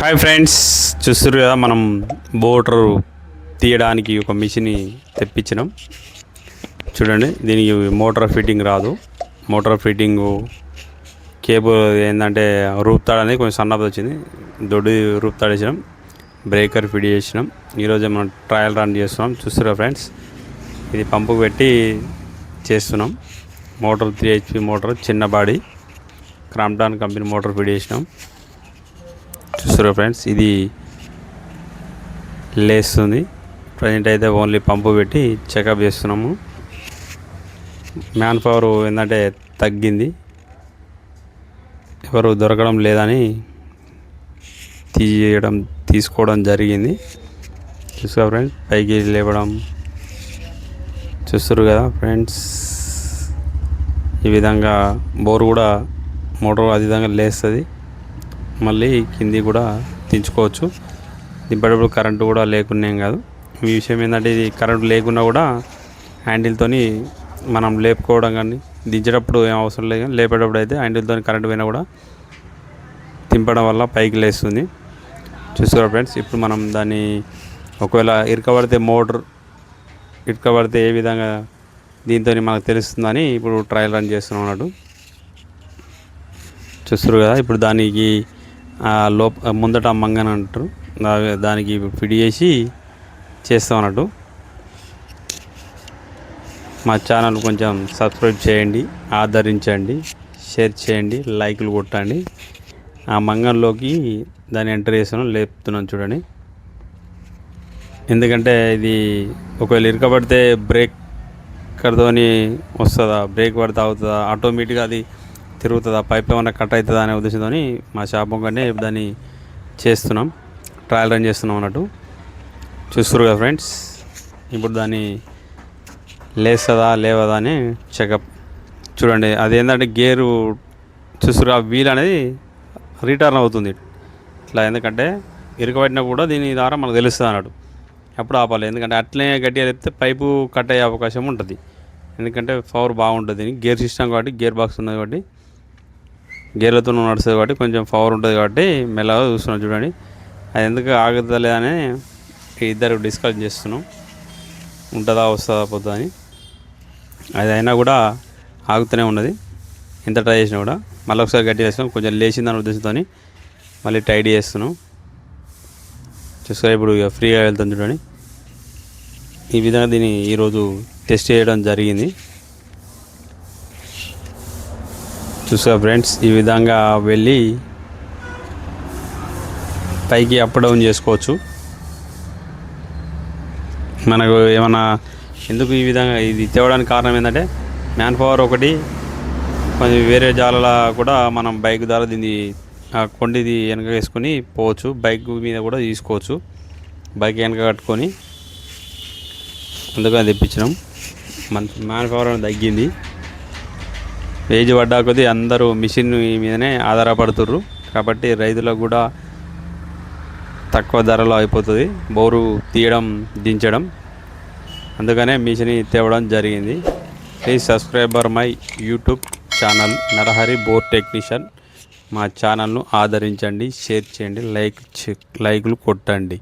Hi friends చూస్తారు కదా మనం బోటర్ తీయడానికి ఒక మిషన్ తెప్పించినాం. చూడండి దీనికి మోటార్ ఫిట్టింగ్ రాదు. మోటార్ ఫిట్టింగ్ కేబుల్ ఏంటంటే రూపుతాడు అనేది కొంచెం సన్నది వచ్చింది. దొడ్డు రూపుతాడేసినాం బ్రేకర్ ఫిట్ చేసినాం. ఈరోజు మనం ట్రయల్ రన్ చేస్తున్నాం. చూస్తారా ఫ్రెండ్స్ ఇది పంపు పెట్టి చేస్తున్నాం. మోటార్ త్రీ హెచ్పి మోటార్ చిన్న body. Crompton company motor fit చేసినాం. చూస్తారు ఫ్రెండ్స్. ఇది లేస్తుంది. ప్రజెంట్ అయితే ఓన్లీ పంపు పెట్టి చెకప్ చేస్తున్నాము. మ్యాన్ పవర్ ఏంటంటే తగ్గింది. ఎవరు దొరకడం లేదని తీయడం తీసుకోవడం జరిగింది. చూసుకో ఫ్రెండ్స్ పైకి లేవడం చూస్తారు కదా ఫ్రెండ్స్. ఈ విధంగా బోర్ కూడా మోటార్ అది విధంగా లేస్తుంది. మళ్ళీ కింది కూడా దించుకోవచ్చు. దింపేటప్పుడు కరెంటు కూడా లేకున్నా కాదు. ఈ విషయం ఏంటంటే ఇది కరెంటు లేకున్నా కూడా హ్యాండిల్తోని మనం లేపుకోవడం కానీ దించేటప్పుడు ఏం అవసరం లేదు కానీ లేపేటప్పుడు అయితే హ్యాండిల్తో కరెంటు పోయినా కూడా దింపడం వల్ల పైకి లేస్తుంది. చూసుకోరా ఫ్రెండ్స్ ఇప్పుడు మనం దాన్ని ఒకవేళ ఇరకబడితే మోటార్ ఇరకబడితే ఏ విధంగా దీంతో మనకు తెలుస్తుందని ఇప్పుడు ట్రయల్ రన్ చేస్తున్నాం అన్నట్టు. చూస్తారు కదా ఇప్పుడు దానికి లోప ముందట మంగన అంటారు. దానికి ఫిట్ చేసి చేస్తాం అన్నట్టు. మా ఛానల్ కొంచెం సబ్స్క్రైబ్ చేయండి ఆదరించండి షేర్ చేయండి లైక్లు కొట్టండి. ఆ మంగంలోకి దాన్ని ఎంటర్ చేస్తాను లేపుతున్నాను చూడండి. ఎందుకంటే ఇది ఒకవేళ ఇరకబడితే బ్రేక్ కర్తోని వస్తుందా? బ్రేక్ పడితే అవుతుందా? ఆటోమేటిక్గా అది తిరుగుతుందా? పైప్ ఏమైనా కట్ అవుతుందా అనే ఉద్దేశంతో మా షాప్ కంటే దాన్ని చేస్తున్నాం. ట్రయల్ రన్ చేస్తున్నాం అన్నట్టు. చూస్తారు కదా ఫ్రెండ్స్? ఇప్పుడు దాన్ని లేస్తుందా లేవదా అని చెకప్. చూడండి అదేంటంటే గేరు చూస్తారు ఆ వీల్ అనేది రిటర్న్ అవుతుంది. ఇట్లా ఎందుకంటే ఇరుకబడినా కూడా దీని ద్వారా మనకు తెలుస్తుంది అన్నట్టు. అప్పుడు ఆపాలి? ఎందుకంటే అట్లే గట్టిగా చెప్తే పైపు కట్ అయ్యే అవకాశం ఉంటుంది. ఎందుకంటే పవర్ బాగుంటుంది. గేర్ సిస్టమ్ కాబట్టి గేర్ బాక్స్ ఉంది కాబట్టి గేర్లతో నడుస్తుంది కాబట్టి కొంచెం పవర్ ఉంటుంది కాబట్టి మెల్లగా చూస్తున్నాం చూడండి. అది ఎందుకు ఆగుతలేదని ఇద్దరు డిస్కస్ చేస్తున్నాం. ఉంటుందా వస్తుందా పోతుందా అని. అది అయినా కూడా ఆగుతూనే ఉన్నది. ఎంత ట్రై చేసినా కూడా. మళ్ళీ ఒకసారి గట్టి చేస్తున్నాం. కొంచెం లేచిందని ఉద్దేశంతో మళ్ళీ టైట్ చేస్తున్నాం. చూసుకో ఇప్పుడు ఇక ఫ్రీగా వెళ్తాం చూడండి. ఈ విధంగా దీన్ని ఈరోజు టెస్ట్ చేయడం జరిగింది. చూసా ఫ్రెండ్స్ ఈ విధంగా వెళ్ళి పైకి అప్ డౌన్ చేసుకోవచ్చు. మనకు ఏమన్నా ఎందుకు ఈ విధంగా ఇది తేవడానికి కారణం ఏంటంటే మ్యాన్ పవర్ ఒకటి కొంచెం వేరే జాలల కూడా మనం బైక్ ద్వారా దీన్ని కొండిది వెనక వేసుకొని పోవచ్చు. బైక్ మీద కూడా తీసుకోవచ్చు. బైక్ వెనక కట్టుకొని అందుకని తెప్పించినాం. మన మ్యాన్ పవర్ అనేది తగ్గింది. ఏజ్ పడ్డా కొద్దీ అందరూ మిషన్ మీదనే ఆధారపడుతుర్రు. కాబట్టి రైతులకు కూడా తక్కువ ధరలో అయిపోతుంది. బోరు తీయడం దించడం. అందుకనే మిషన్ తేవడం జరిగింది. Please subscriber my YouTube channel Narahari bore technician మా ఛానల్ను ఆదరించండి షేర్ చేయండి లైక్ లైక్లు కొట్టండి.